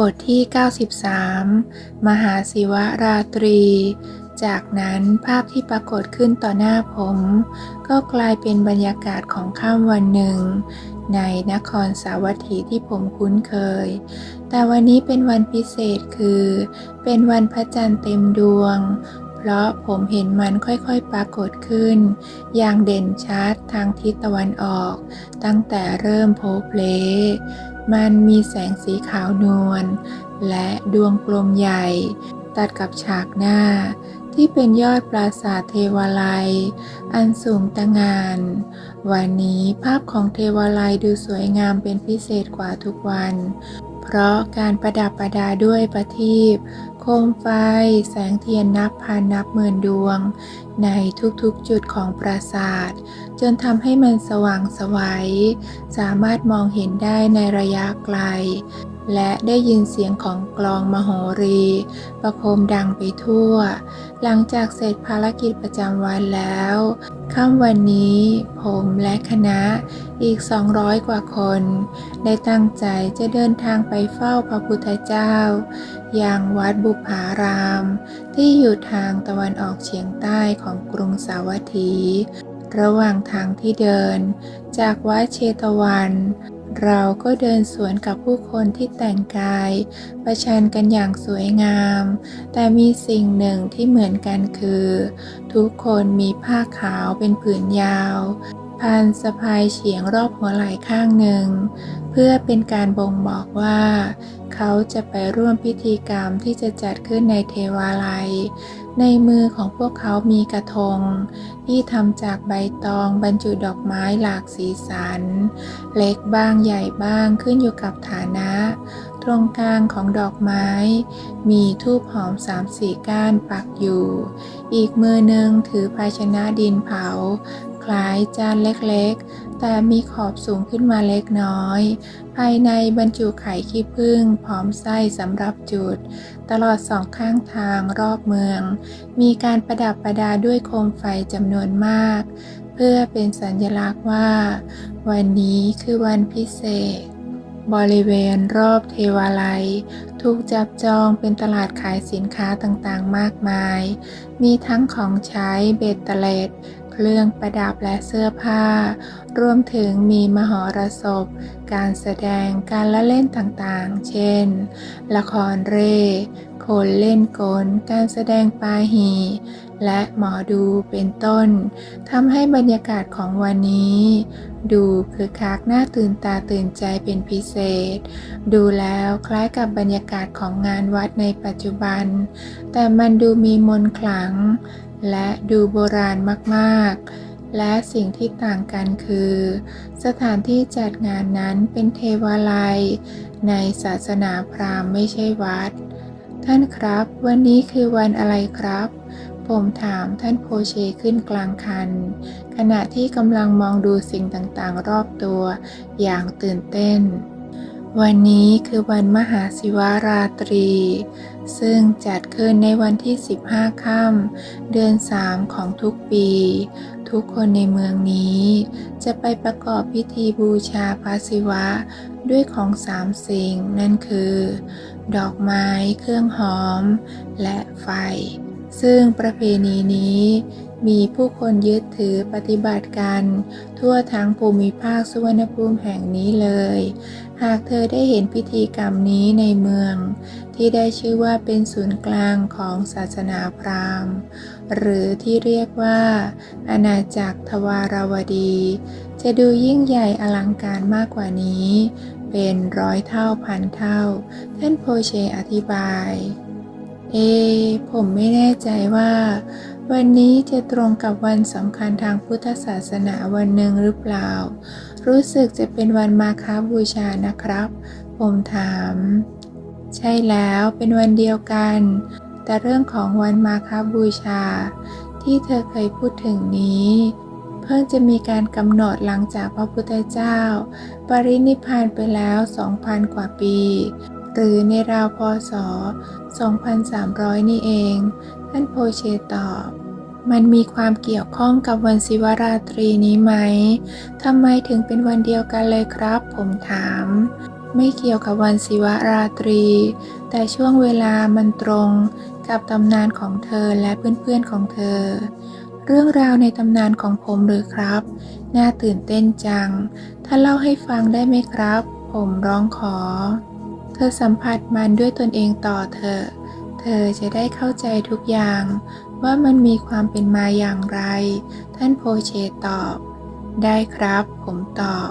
บทที่ 93 มหาศิวราตรี จากนั้นภาพที่ปรากฏขึ้นต่อหน้าผม ก็กลายเป็นบรรยากาศของค่ำวันหนึ่ง ในนครสาวัตถีที่ผมคุ้นเคย แต่วันนี้เป็นวันพิเศษคือ เป็นวันพระจันทร์เต็มดวง เพราะผมเห็นมันค่อยๆปรากฏขึ้น อย่างเด่นชัดทางทิศตะวันออก ตั้งแต่เริ่มโพเพล มันมีแสงสีขาวนวลและดวงกลมใหญ่ ตัดกับฉากหน้า ที่เป็นยอดปราสาทเทวาลัย อันสูงตะงาน วันนี้ภาพของเทวาลัยดูสวยงามเป็นพิเศษกว่าทุกวัน เพราะการประดับประดาด้วยประทีปโคมไฟ แสงเทียนนับพันนับหมื่นดวง ในทุกๆจุดของปราสาท จนทำให้มันสว่างไสวัย สามารถมองเห็นได้ในระยะไกล และได้ยินเสียงของกลองมโหรี ประโคมดังไปทั่ว หลังจากเสร็จภารกิจประจำวันแล้วค่ำวันนี้ผมและคณะอีก 200 กว่าคน ได้ตั้งใจจะเดินทางไปเฝ้าพระพุทธเจ้า อย่างวัดบุพาราม ที่อยู่ทางตะวันออกเฉียงใต้ของกรุงสาวัตถี ระหว่างทางที่เดิน จากวัดเชตวัน เราก็เดินสวนกับผู้คนที่แต่งกายประชันกันอย่างสวยงาม แต่มีสิ่งหนึ่งที่เหมือนกันคือ ทุกคนมีผ้าขาวเป็นผืนยาว พันสะพายเฉียงรอบหัวไหล่ข้างหนึ่ง เพื่อเป็นการบ่งบอกว่า เขาจะไปร่วมพิธีกรรมที่จะจัดขึ้นในเทวาลัย ในมือของพวกเขามีกระทง ที่ทำจากใบตองบรรจุดอกไม้หลากสีสัน เล็กบ้างใหญ่บ้างขึ้นอยู่กับฐานะ ตรงกลางของดอกไม้ มีทูบหอมสามสี่ก้านปักอยู่ อีกมือหนึ่งถือภาชนะดินเผา คล้ายจานเล็กๆ แต่มีขอบสูงขึ้นมาเล็กน้อย ภายในบรรจุไข่ขี้ผึ้งพร้อมไส้สำหรับจุด ตลอดสองข้างทางรอบเมือง มีการประดับประดาด้วยโคมไฟจำนวนมาก เพื่อเป็นสัญลักษณ์ว่า วันนี้คือวันพิเศษ บริเวณรอบเทวาลัยถูกจับจองเป็นตลาดขายสินค้าต่างๆ มากมาย มีทั้งของใช้เบตเตเล็ด เครื่องประดับและเสื้อผ้า รวมถึงมีมหรสพ การแสดงการละเล่นต่างๆ เช่น ละครเร่โขนเล่นกล การแสดงปาหี และหมอดูเป็นต้นทำให้บรรยากาศของวันนี้ ดูคึกคักน่าตื่นตาตื่นใจเป็นพิเศษ ดูแล้วคล้ายกับบรรยากาศของงานวัดในปัจจุบัน แต่มันดูมีมนต์ขลัง และดูโบราณมากๆและสิ่งที่ต่างกันคือ สถานที่จัดงานนั้นเป็นเทวาลัย ในศาสนาพราหมณ์ไม่ใช่วัด ท่านครับ วันนี้คือวันอะไรครับ ผมถามท่านโพเชขึ้นกลางคัน ขณะที่กำลังมองดูสิ่งต่างๆ รอบตัว อย่างตื่นเต้น วันนี้คือวันมหาศิวาราตรี ซึ่งจัดขึ้นในวันที่ 15 ค่ำเดือน 3 ของทุกปี ทุกคนในเมืองนี้ จะไปประกอบพิธีบูชาพระศิวะด้วยของสามสิ่ง นั่นคือ ดอกไม้ เครื่องหอม และไฟ ซึ่งประเพณีนี้มีผู้คนยึดถือปฏิบัติกัน ทั่วทั้งภูมิภาคสุวรรณภูมิแห่งนี้เลย หากเธอได้เห็นพิธีกรรมนี้ในเมือง ที่ได้ชื่อว่าเป็นศูนย์กลางของศาสนาพราหมณ์ หรือที่เรียกว่า อาณาจักรทวารวดี จะดูยิ่งใหญ่อลังการมากกว่านี้ เป็นร้อยเท่าพันเท่า ท่านโพเชอธิบาย เอ ผมไม่แน่ใจว่า วันนี้จะตรงกับวันสำคัญทางพุทธศาสนาวันหนึ่งหรือเปล่า รู้สึกจะเป็นวันมาคาบูชานะครับ ผมถาม ใช่แล้วเป็นวันเดียวกัน แต่เรื่องของวันมาคาบูชา ที่เธอเคยพูดถึงนี้ เพิ่งจะมีการกำหนดหลังจากพระพุทธเจ้า ปรินิพานไปแล้ว 2,000 กว่าปี หรือในราวพศ 2,300 นี่เอง ท่านโพเชตอบ มันมีความเกี่ยวข้องกับวันศิวราตรีนี้ไหม ทำไมถึงเป็นวันเดียวกันเลยครับ ผมถาม ไม่เกี่ยวกับวันศิวราตรี แต่ช่วงเวลามันตรงกับตำนานของเธอและเพื่อนๆของเธอ เรื่องราวในตำนานของผมหรือครับ น่าตื่นเต้นจัง ถ้าเล่าให้ฟังได้ไหมครับ ผมร้องขอ เธอสัมผัสมันด้วยตนเองต่อเธอ เธอจะได้เข้าใจทุกอย่าง ว่ามันมีความเป็นมาอย่างไร ท่านโพเชตอบ ได้ครับผมตอบ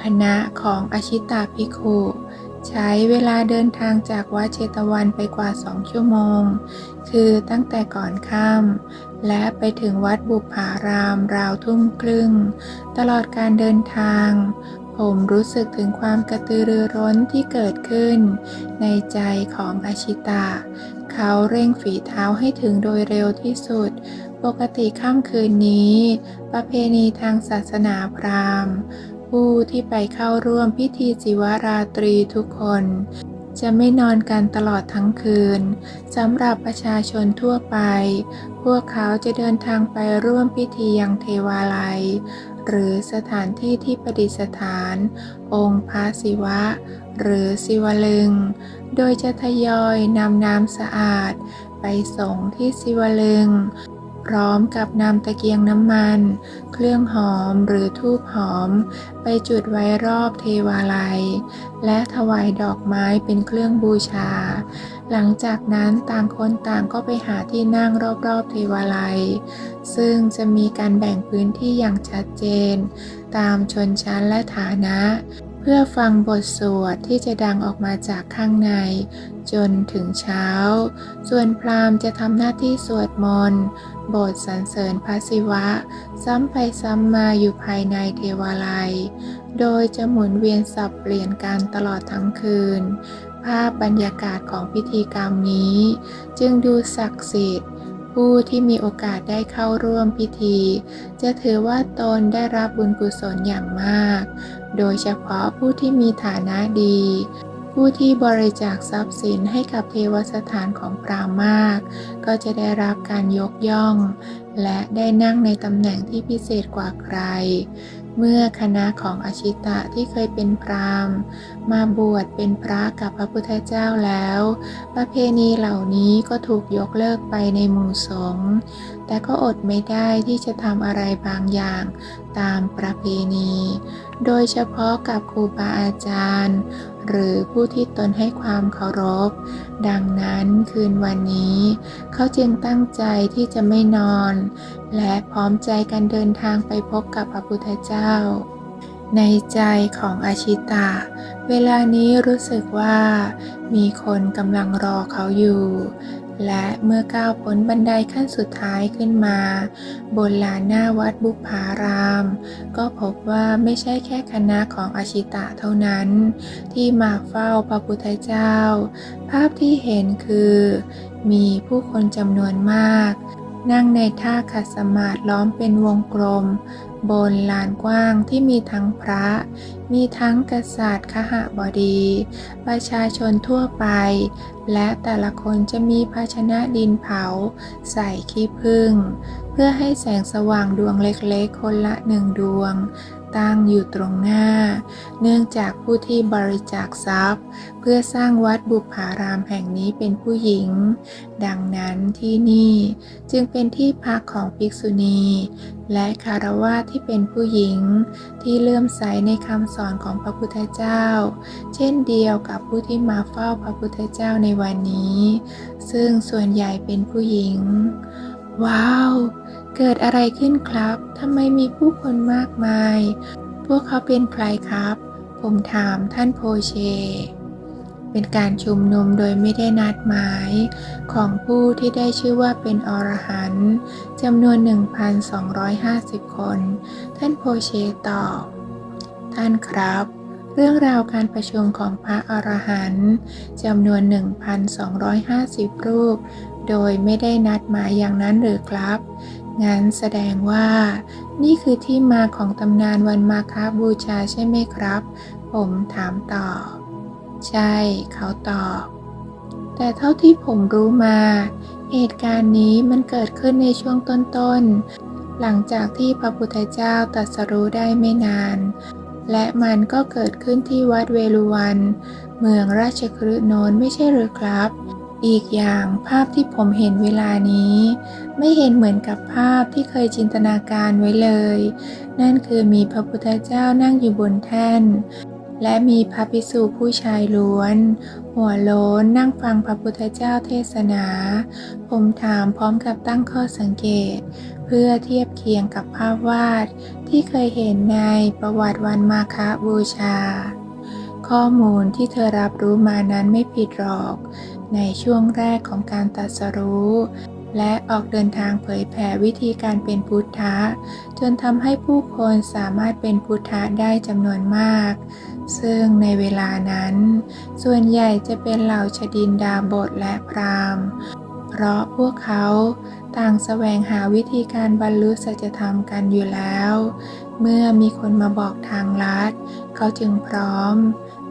คณะของอชิตาภิกขุใช้เวลาเดินทางจากวัดเชตวันไปกว่าสองชั่วโมง คือตั้งแต่ก่อนค่ำและไปถึงวัดบุพารามราวทุ่มครึ่ง ตลอดการเดินทาง ผมรู้สึกถึงความกระตือรือร้นที่เกิดขึ้น ในใจของอาชิตะ เขาเร่งฝีเท้าให้ถึงโดยเร็วที่สุด ปกติค่ำคืนนี้ ประเพณีทางศาสนาพราหมณ์ ผู้ที่ไปเข้าร่วมพิธีจิวราตรีทุกคนจะไม่นอนกันตลอดทั้งคืน สำหรับประชาชนทั่วไป พวกเขาจะเดินทางไปร่วมพิธียังเทวาลัย หรือสถานที่ที่ประดิษฐาน องค์พระศิวะ หรือศิวลึง โดยจะทยอยนำน้ำสะอาด ไปส่งที่ศิวลึง ร้อมกับนำตะเกียงน้ำมัน เครื่องหอมหรือทูบหอม ไปจุดไว้รอบเทวาลัย และถวายดอกไม้เป็นเครื่องบูชา หลังจากนั้นต่างคนต่างก็ไปหาที่นั่งรอบๆเทวาลัย ซึ่งจะมีการแบ่งพื้นที่อย่างชัดเจน ตามชนชั้นและฐานะเพื่อฟังบทสวดที่จะดังออกมาจากข้างใน จนถึงเช้า ส่วนพราหมณ์จะทำหน้าที่สวดมนต์ บทสรรเสริญพระศิวะ ซ้ำไปซ้ำมาอยู่ภายในเทวาลัย โดยจะหมุนเวียนสับเปลี่ยนกันตลอดทั้งคืน ภาพบรรยากาศของพิธีกรรมนี้ จึงดูศักดิ์สิทธิ์ ผู้ที่มีโอกาสได้เข้าร่วมพิธี จะถือว่าตนได้รับบุญกุศลอย่างมาก โดยเฉพาะผู้ที่มีฐานะดี ผู้ที่บริจาคทรัพย์สินให้กับเทวสถานของพรามาก ก็จะได้รับการยกย่อง และได้นั่งในตำแหน่งที่พิเศษกว่าใคร เมื่อคณะของอชิตะที่เคยเป็นพรามมาบวชเป็นพระกับพระพุทธเจ้าแล้ว ประเพณีเหล่านี้ก็ถูกยกเลิกไปในหมู่สงฆ์แต่ก็อดไม่ได้ที่จะทำอะไรบางอย่างตามประเพณี โดยเฉพาะกับครูบาอาจารย์ หรือผู้ที่ตนให้ความเคารพ ดังนั้นคืนวันนี้ เขาจึงตั้งใจที่จะไม่นอน และพร้อมใจกันเดินทางไปพบกับพระพุทธเจ้า ในใจของอาชิตะ เวลานี้รู้สึกว่า มีคนกำลังรอเขาอยู่ และเมื่อก้าวพ้นบันไดขั้นสุดท้ายขึ้นมา บนลานหน้าวัดบุพาราม ก็พบว่าไม่ใช่แค่คณะของอาชิตะเท่านั้น ที่มาเฝ้าพระพุทธเจ้า ภาพที่เห็นคือ มีผู้คนจำนวนมาก นั่งในท่าขัดสมาธิล้อมเป็นวงกลม บนลานกว้างที่มีทั้งพระ มีทั้งกษัตริย์ขหบดี ประชาชนทั่วไป และแต่ละคนจะมีภาชนะดินเผา ใส่ขี้ผึ้งเพื่อให้แสงสว่างดวงเล็กๆ คนละหนึ่งดวง ตั้งอยู่ตรงหน้า เนื่องจากผู้ที่บริจาคทรัพย์ เพื่อสร้างวัดบุพารามแห่งนี้เป็นผู้หญิง ดังนั้นที่นี่จึงเป็นที่พักของภิกษุณี และคารวะที่เป็นผู้หญิง ที่เลื่อมใสในคำสอนของพระพุทธเจ้า เช่นเดียวกับผู้ที่มาเฝ้าพระพุทธเจ้าในวันนี้ ซึ่งส่วนใหญ่เป็นผู้หญิง ว้าว เกิดอะไรขึ้นครับ ทำไมมีผู้คนมากมาย พวกเขาเป็นใครครับ ผมถามท่านโพเช เป็นการชุมนุมโดยไม่ได้นัดหมาย ของผู้ที่ได้ชื่อว่าเป็นอรหันต์จำนวน 1,250 คน ท่านโพเชตอบ ท่านครับ เรื่องราวการประชุมของพระอรหันต์จำนวน 1,250 รูป โดยไม่ได้นัดหมายอย่างนั้นหรือครับ งั้นแสดงว่า นี่คือที่มาของตำนานวันมาคาบูชาใช่ไหมครับ ผมถามต่อ ใช่ เขาตอบ แต่เท่าที่ผมรู้มา เหตุการณ์นี้มันเกิดขึ้นในช่วงต้นๆ หลังจากที่พระพุทธเจ้าตรัสรู้ได้ไม่นาน และมันก็เกิดขึ้นที่วัดเวลุวัน เมืองราชคฤห์โนนไม่ใช่หรือครับ อีกอย่างภาพที่ผมเห็นเวลานี้ ไม่เห็นเหมือนกับภาพที่เคยจินตนาการไว้เลย นั่นคือมีพระพุทธเจ้านั่งอยู่บนแท่น และมีพระภิกษุผู้ชายล้วน หัวโล้นนั่งฟังพระพุทธเจ้าเทศนา ผมถามพร้อมกับตั้งข้อสังเกต เพื่อเทียบเคียงกับภาพวาดที่เคยเห็นในประวัติวันมาคบูชา ข้อมูลที่เธอรับรู้มานั้นไม่ผิดหรอก ในช่วงแรกของการตรัสรู้ และออกเดินทางเผยแผ่วิธีการเป็นพุทธะ จนทำให้ผู้คนสามารถเป็นพุทธะได้จำนวนมาก ซึ่งในเวลานั้น ส่วนใหญ่จะเป็นเหล่าชดินดาบทและพราหมณ์ เพราะพวกเขาต่างแสวงหาวิธีการบรรลุสัจธรรมกันอยู่แล้ว เมื่อมีคนมาบอกทางลัด เขาจึงพร้อม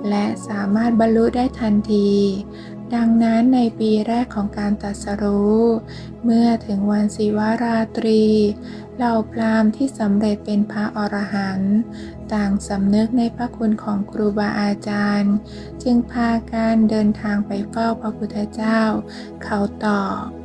และสามารถบรรลุได้ทันที ดังนั้นในปีแรกของการตัดสรู้ เมื่อถึงวันศิวราตรีเหล่าพราหมณ์ที่สำเร็จเป็นพระอรหันต์ต่างสำนึกในพระคุณของครูบาอาจารย์ จึงพาการเดินทางไปเฝ้าพระพุทธเจ้า เขาตอบ